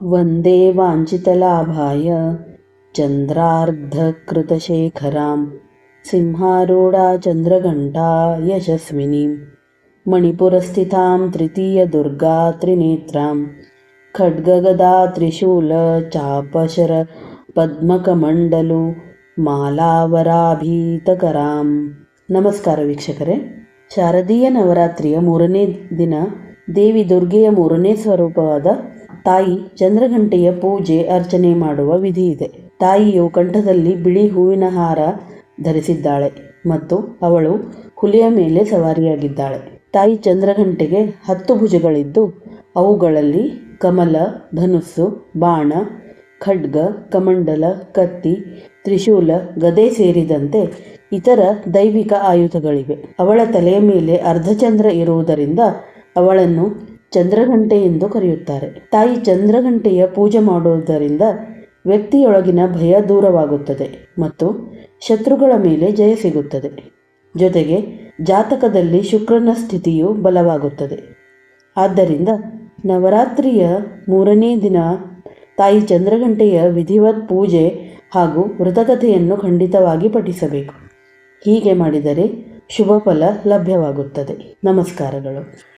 वन्दे वाञ्छितलाभाय चन्द्रार्धकृतशेखरां सिंहारूढा चन्द्रघण्टा यशस्विनीं मणिपुरस्थितां तृतीयदुर्गा त्रिनेत्रां खड्गगदा त्रिशूलचापशर ಪದ್ಮಕಮಂಡಲು ಮಾಲಾವರಾಭೀತಕರಾಂ ನಮಸ್ಕಾರ ವೀಕ್ಷಕರೇ ಶಾರದೀಯ ನವರಾತ್ರಿಯ ಮೂರನೇ ದಿನ ದೇವಿ ದುರ್ಗೆಯ ಮೂರನೇ ಸ್ವರೂಪವಾದ ತಾಯಿ ಚಂದ್ರಘಂಟೆಯ ಪೂಜೆ, ಅರ್ಚನೆ ಮಾಡುವ ವಿಧಿ ಇದೆ. ತಾಯಿಯು ಕಂಠದಲ್ಲಿ ಬಿಳಿ ಹೂವಿನ ಹಾರ ಧರಿಸಿದ್ದಾಳೆ ಮತ್ತು ಅವಳು ಹುಲಿಯ ಮೇಲೆ ಸವಾರಿಯಾಗಿದ್ದಾಳೆ. ತಾಯಿ ಚಂದ್ರಘಂಟೆಗೆ ಹತ್ತು ಭುಜಗಳಿದ್ದು, ಅವುಗಳಲ್ಲಿ ಕಮಲ, ಧನುಸ್ಸು, ಬಾಣ, ಖಡ್ಗ, ಕಮಂಡಲ, ಕತ್ತಿ, ತ್ರಿಶೂಲ, ಗದೆ ಸೇರಿದಂತೆ ಇತರ ದೈವಿಕ ಆಯುಧಗಳಿವೆ. ಅವಳ ತಲೆಯ ಮೇಲೆ ಅರ್ಧಚಂದ್ರ ಇರುವುದರಿಂದ ಅವಳನ್ನು ಚಂದ್ರಘಂಟೆ ಎಂದು ಕರೆಯುತ್ತಾರೆ. ತಾಯಿ ಚಂದ್ರಘಂಟೆಯ ಪೂಜೆ ಮಾಡುವುದರಿಂದ ವ್ಯಕ್ತಿಯೊಳಗಿನ ಭಯ ದೂರವಾಗುತ್ತದೆ ಮತ್ತು ಶತ್ರುಗಳ ಮೇಲೆ ಜಯ ಸಿಗುತ್ತದೆ. ಜೊತೆಗೆ ಜಾತಕದಲ್ಲಿ ಶುಕ್ರನ ಸ್ಥಿತಿಯು ಬಲವಾಗುತ್ತದೆ. ಆದ್ದರಿಂದ ನವರಾತ್ರಿಯ ಮೂರನೇ ದಿನ ತಾಯಿ ಚಂದ್ರಘಂಟೆಯ ವಿಧಿವತ್ ಪೂಜೆ ಹಾಗೂ ವೃತಕಥೆಯನ್ನು ಖಂಡಿತವಾಗಿ ಪಠಿಸಬೇಕು. ಹೀಗೆ ಮಾಡಿದರೆ ಶುಭ ಫಲ ಲಭ್ಯವಾಗುತ್ತದೆ. ನಮಸ್ಕಾರಗಳು.